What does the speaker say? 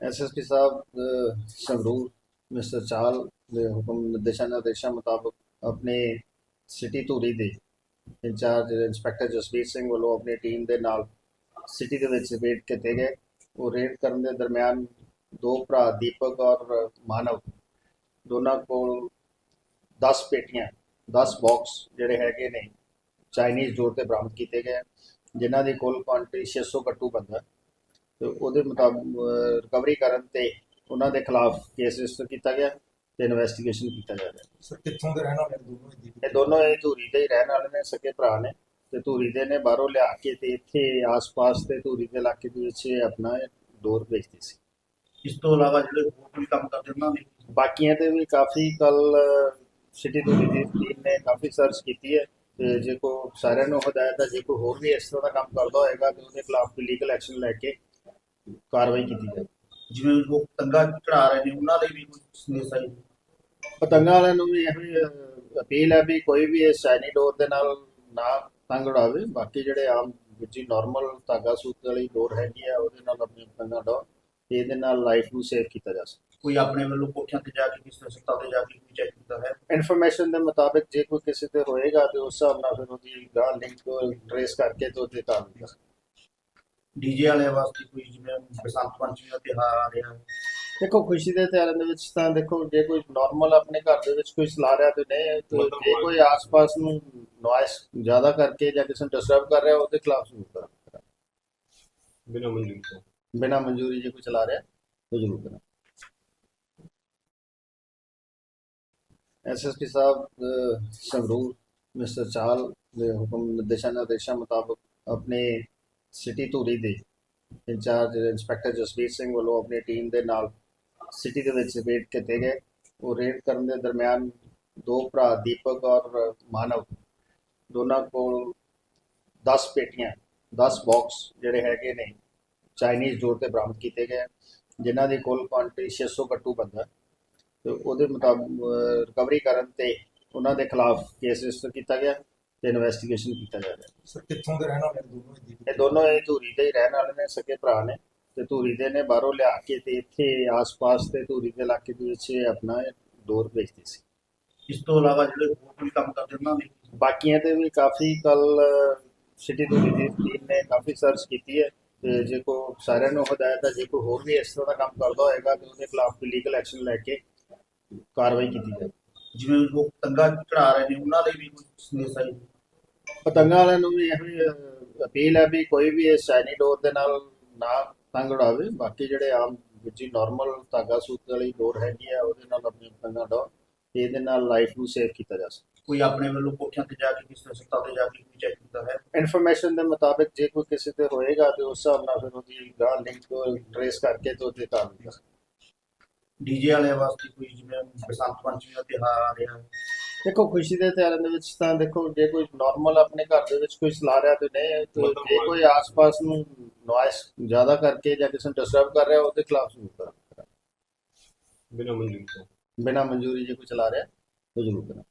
SSP Sahib Sangrur, mister ਚਾਲ ਦੇ ਹੁਕਮ ਨਿਰਦੇਸ਼ਾਂ ਨਿਰਦੇਸ਼ਾਂ ਮੁਤਾਬਕ ਆਪਣੇ ਸਿਟੀ ਧੂਰੀ ਦੇ ਇੰਚਾਰਜ ਇੰਸਪੈਕਟਰ ਜਸਵੀਰ ਸਿੰਘ ਵੱਲੋਂ ਆਪਣੀ ਟੀਮ ਦੇ ਨਾਲ ਸਿਟੀ ਦੇ ਵਿੱਚ ਰੇਡ ਕੀਤੇ ਗਏ। ਉਹ ਰੇਡ ਕਰਨ ਦੇ ਦਰਮਿਆਨ ਦੋ ਭਰਾ ਦੀਪਕ ਔਰ ਮਾਨਵ, ਦੋਨਾਂ ਕੋਲ 10 ਪੇਟੀਆਂ 10 ਬਾਕਸ ਜਿਹੜੇ ਹੈਗੇ ਨੇ, ਚਾਈਨੀਜ਼ ਡੋਰ ਤੇ ਬਰਾਮਦ ਕੀਤੇ ਗਏ, ਜਿਨ੍ਹਾਂ ਦੀ ਕੁੱਲ ਕੁਆਂਟੀਟੀ 600 ਕੱਟੂ ਬੰਦਾ ਤੇ ਉਹਦੇ ਮੁਤਾਬਕ ਰਿਕਵਰੀ ਕਰਨ ਤੇ ਉਹਨਾਂ ਦੇ ਖਿਲਾਫ ਕੇਸ ਰਜਿਸਟਰ ਕੀਤਾ ਗਿਆ ਤੇ ਇਨਵੈਸਟੀਗੇਸ਼ਨ ਕੀਤਾ ਜਾ ਰਿਹਾ। ਸਰ ਕਿੱਥੋਂ ਦੇ ਰਹਿਣ ਵਾਲੇ ਦੋਨੋਂ ਹੀ ਇਹ ਦੋਨੋਂ ਇਹ ਧੂਰੀ ਦੇ ਹੀ ਰਹਿਣ ਵਾਲੇ ਨੇ ਸਕੇ ਭਰਾ ਨੇ ਤੇ ਧੂਰੀ ਦੇ ਨੇ। ਬਾਹਰੋਂ ਲਿਆ ਕੇ ਤੇ ਇੱਥੇ ਆਸ-ਪਾਸ ਤੇ ਧੂਰੀ ਦੇ ਇਲਾਕੇ ਦੇ ਵਿੱਚ ਇਹ ਆਪਣਾ ਡੋਰ ਵੇਚਦੇ ਸੀ। ਇਸ ਤੋਂ ਇਲਾਵਾ ਜਿਹੜੇ ਹੋਰ ਕੋਈ ਕੰਮ ਕਰਦੇ ਉਹਨਾਂ ਨੇ ਬਾਕੀਆਂ ਤੇ ਵੀ ਕਾਫੀ ਕੱਲ ਸਿਟੀ ਧੂਰੀ ਦੀ ਟੀਮ ਨੇ ਕਾਫੀ ਸਰਚ ਕੀਤੀ ਹੈ ਤੇ ਜੇ ਕੋ ਸਾਰਿਆਂ ਨੂੰ ਹਦਾਇਤ ਹੈ ਜੇ ਕੋਈ ਹੋਰ ਵੀ ਇਸ ਤਰ੍ਹਾਂ ਦਾ ਕੰਮ ਕਰਦਾ ਹੋਏਗਾ ਤੇ ਉਹਦੇ ਖਿਲਾਫ ਵੀ ਲੀਗਲ ਐਕਸ਼ਨ ਲੈ ਕੇ ਕਾਰਵਾਈ ਕੀਤੀ ਜਾਵੇ। ਜਿਵੇਂ ਲੋਕ ਤੰਗਾ ਚੜਾ ਰਹੇ ਨੇ ਉਹਨਾਂ ਲਈ ਵੀ ਕੋਈ ਸੰਦੇਸ਼ ਹੈ? ਪਤੰਗਾਂ ਵਾਲਿਆਂ ਨੂੰ ਵੀ ਇਹੋ ਅਪੀਲ ਹੈ ਵੀ ਕੋਈ ਵੀ ਇਸ ਸ਼ਾਈਨੀ ਡੋਰ ਦੇ ਨਾਲ ਨਾ ਪਤੰਗ ਉਡਾਵੇ। ਬਾਕੀ ਜਿਹੜੇ ਆਮ ਦੂਜੀ ਨਾਰਮਲ ਧਾਗਾ ਸੂਤ ਵਾਲੀ ਡੋਰ ਹੈਗੀ ਆ ਉਹਦੇ ਨਾਲ ਆਪਣੀ ਪਤੰਗਾਂ ਤੇ ਇਹਦੇ ਨਾਲ ਲਾਈਫ ਨੂੰ ਸੇਵ ਕੀਤਾ ਜਾ ਸਕਦਾ ਕੋਈ ਆਪਣੇ ਵੱਲੋਂ ਕੋਠਿਆਂ ਤੇ ਜਾ ਕੇ ਕਿਸੇ ਸੱਤਾ ਤੇ ਜਾ ਕੇ ਕੋਈ ਚੈੱਕ ਕੀਤਾ ਹੈ ਇਨਫੋਰਮੇਸ਼ਨ ਦੇ ਮੁਤਾਬਿਕ ਜੇ ਕੋਈ ਕਿਸੇ ਤੇ ਹੋਏਗਾ ਤੇ ਉਸ ਹਿਸਾਬ ਨਾਲ ਫਿਰ ਉਹਦੀ ਗਾਂ ਲਿੰਕ ਟ੍ਰੇਸ ਕਰਕੇ ਤੇ ਉਹਦੇ ਕਾਰਵਾਈ ਕਰ ਡੀਜੇ ਵਾਲੇ ਵਾਸਤੇ ਕੋਈ ਜਿਵੇਂ ਬਸੰਤ ਪੰਚਮੀ ਦਾ ਤਿਉਹਾਰ ਆ ਰਿਹਾ। ਦੇਖੋ ਖੁਸ਼ੀ ਦੇ ਤਿਉਹਾਰਾਂ ਦੇ ਵਿੱਚ ਤਾਂ ਦੇਖੋ ਜੇ ਕੋਈ ਨਾਰਮਲ ਆਪਣੇ ਘਰ ਦੇ ਵਿੱਚ ਕੋਈ ਚਲਾ ਰਿਹਾ ਤੇ ਨਹੀਂ ਤੇ ਜੇ ਕੋਈ ਆਸ-ਪਾਸ ਨੂੰ ਨੋਇਸ ਜ਼ਿਆਦਾ ਕਰਕੇ ਜਾਂ ਕਿਸੇ ਨੂੰ ਡਿਸਟਰਬ ਕਰ ਰਿਹਾ ਉਹਦੇ ਖਿਲਾਫ ਜ਼ਰੂਰ ਕਰਾਂ ਬਿਨਾਂ ਮਨਜ਼ੂਰੀ ਤੋਂ। ਬਿਨਾਂ ਮਨਜ਼ੂਰੀ ਜੇ ਕੋਈ ਚਲਾ ਰਿਹਾ ਤਾਂ ਜ਼ਰੂਰ ਕਰਾਂ ਐਸਐਸਪੀ ਸਾਹਿਬ ਸੰਗਰੂਰ ਮਿਸਟਰ ਚਾਲ ਦੇ ਹੁਕਮ ਨਿਰਦੇਸ਼ਾਂ ਨਿਰਦੇਸ਼ਾਂ ਮੁਤਾਬਕ ਆਪਣੇ ਸਿਟੀ ਧੂਰੀ ਦੇ ਇੰਚਾਰਜ ਇੰਸਪੈਕਟਰ ਜਸਵੀਰ ਸਿੰਘ ਵੱਲੋਂ ਆਪਣੀ ਟੀਮ ਦੇ ਨਾਲ ਸਿਟੀ ਦੇ ਵਿੱਚ ਰੇਡ ਕੀਤੇ ਗਏ। ਉਹ ਰੇਡ ਕਰਨ ਦੇ ਦਰਮਿਆਨ ਦੋ ਭਰਾ ਦੀਪਕ ਔਰ ਮਾਨਵ ਦੋਨਾਂ ਕੋਲ 10 ਪੇਟੀਆਂ 10 ਬਾਕਸ ਜਿਹੜੇ ਹੈਗੇ ਨੇ ਚਾਈਨੀਜ਼ ਡੋਰ ਤੇ ਬਰਾਮਦ ਕੀਤੇ ਗਏ ਜਿਨ੍ਹਾਂ ਦੀ ਕੁੱਲ ਕੁਆਂਟੀਟੀ 600 ਕੱਟੂ ਬੰਦਾ ਤੇ ਉਹਦੇ ਮੁਤਾਬਕ ਰਿਕਵਰੀ ਕਰਨ ਤੇ ਉਹਨਾਂ ਦੇ ਖਿਲਾਫ ਕੇਸ ਰਜਿਸਟਰ ਕੀਤਾ ਗਿਆ। ਤੇ ਇਨਵੈਸਟੀਗੇਸ਼ਨ ਕੀਤਾ ਜਾ ਰਿਹਾ। ਸਰ ਕਿੱਥੋਂ ਦੇ ਰਹਿਣ ਵਾਲੇ ਨੇ ਦੋਨੋਂ ਹੀ ਇਹ ਦੋਨੋਂ ਇਹ ਧੂਰੀ ਦੇ ਹੀ ਰਹਿਣ ਵਾਲੇ ਨੇ ਸਕੇ ਭਰਾ ਨੇ। ਤੇ ਧੂਰੀ ਦੇ ਨੇ ਬਾਹਰੋਂ ਲਿਆ ਕੇ ਤੇ ਇੱਥੇ ਆਸ-ਪਾਸ ਤੇ ਧੂਰੀ ਦੇ ਇਲਾਕੇ ਦੇ ਵਿੱਚ ਇਹ ਆਪਣਾ ਡੋਰ ਵੇਚਦੇ ਸੀ। ਇਸ ਤੋਂ ਇਲਾਵਾ ਜਿਹੜੇ ਹੋਰ ਕੋਈ ਕੰਮ ਕਰਦੇ ਉਹਨਾਂ ਨੇ? ਬਾਕੀਆਂ ਤੇ ਵੀ ਕਾਫੀ ਕੱਲ ਸਿਟੀ ਧੂਰੀ ਦੀ ਟੀਮ ਨੇ ਕਾਫੀ ਸਰਚ ਕੀਤੀ ਹੈ। ਤੇ ਜੇ ਕੋ ਸਾਰਿਆਂ ਨੂੰ ਹਦਾਇਤ ਹੈ ਜੇ ਕੋਈ ਹੋਰ ਵੀ ਇਸ ਤਰ੍ਹਾਂ ਦਾ ਕੰਮ ਕਰਦਾ ਹੋਏਗਾ ਤੇ ਉਹਦੇ ਖਿਲਾਫ ਵੀ ਲੀਗਲ ਐਕਸ਼ਨ ਲੈ ਕੇ ਕਾਰਵਾਈ ਕੀਤੀ ਜਾਵੇ। ਜਿਵੇਂ ਲੋਕ ਤੰਗਾ ਚੜਾ ਰਹੇ ਨੇ ਉਹਨਾਂ ਲਈ ਵੀ ਕੋਈ ਸੰਦੇਸ਼ ਜੀ? ਪਤੰਗਾਂ ਵਾਲਿਆਂ ਨੂੰ ਵੀ ਇਹੋ ਹੀ ਅਪੀਲ ਹੈ ਵੀ ਕੋਈ ਵੀ ਇਸ ਸ਼ਾਈਨੀ ਡੋਰ ਦੇ ਨਾਲ ਨਾ ਪਤੰਗ ਉਡਾਵੇ। ਬਾਕੀ ਜਿਹੜੇ ਆਮ ਦੂਜੀ ਨਾਰਮਲ ਧਾਗਾ ਸੂਤ ਵਾਲੀ ਡੋਰ ਹੈਗੀ ਆ ਉਹਦੇ ਨਾਲ ਆਪਣੀ ਪਤੰਗਾਂ ਤੇ ਇਹਦੇ ਨਾਲ ਲਾਈਫ ਨੂੰ ਸੇਵ ਕੀਤਾ ਜਾ ਸਕਦਾ ਕੋਈ ਆਪਣੇ ਵੱਲੋਂ ਕੋਠਿਆਂ ਤੇ ਜਾ ਕੇ ਕਿਸੇ ਸੱਤਾ ਤੇ ਜਾ ਕੇ ਕੋਈ ਚੈੱਕ ਕੀਤਾ ਹੈ? ਇਨਫੋਰਮੇਸ਼ਨ ਦੇ ਮੁਤਾਬਿਕ ਜੇ ਕੋਈ ਕਿਸੇ ਤੇ ਹੋਏਗਾ ਤੇ ਉਸ ਹਿਸਾਬ ਨਾਲ ਫਿਰ ਉਹਦੀ ਗਾਂ ਲਿੰਕ ਟ੍ਰੇਸ ਕਰਕੇ ਤੇ ਉਹਦੇ ਕਰ ਡੀਜੇ ਵਾਲੇ ਵਾਸਤੇ ਕੋਈ ਜਿਵੇਂ ਬਸੰਤ ਪੰਚਮੀ ਦਾ ਤਿਉਹਾਰ ਆ ਰਿਹਾ ਦੇਖੋ ਖੁਸ਼ੀ ਦੇ ਤਿਉਹਾਰਾਂ ਦੇ ਵਿੱਚ ਤਾਂ ਦੇਖੋ ਜੇ ਕੋਈ ਨਾਰਮਲ ਆਪਣੇ ਘਰ ਦੇ ਵਿੱਚ ਕੋਈ ਚਲਾ ਰਿਹਾ ਤੇ ਨਹੀਂ ਤੇ ਜੇ ਕੋਈ ਆਸ-ਪਾਸ ਨੂੰ ਨੋਇਸ ਜ਼ਿਆਦਾ ਕਰਕੇ ਜਾਂ ਕਿਸੇ ਨੂੰ ਡਿਸਟਰਬ ਕਰ ਰਿਹਾ ਉਹਦੇ ਖਿਲਾਫ ਜ਼ਰੂਰ ਕਰਾਂ ਬਿਨਾਂ ਮਨਜ਼ੂਰੀ ਤੋਂ। ਬਿਨਾਂ ਮਨਜ਼ੂਰੀ ਜੇ ਕੋਈ ਚਲਾ ਰਿਹਾ ਤਾਂ ਜ਼ਰੂਰ ਕਰਾਂ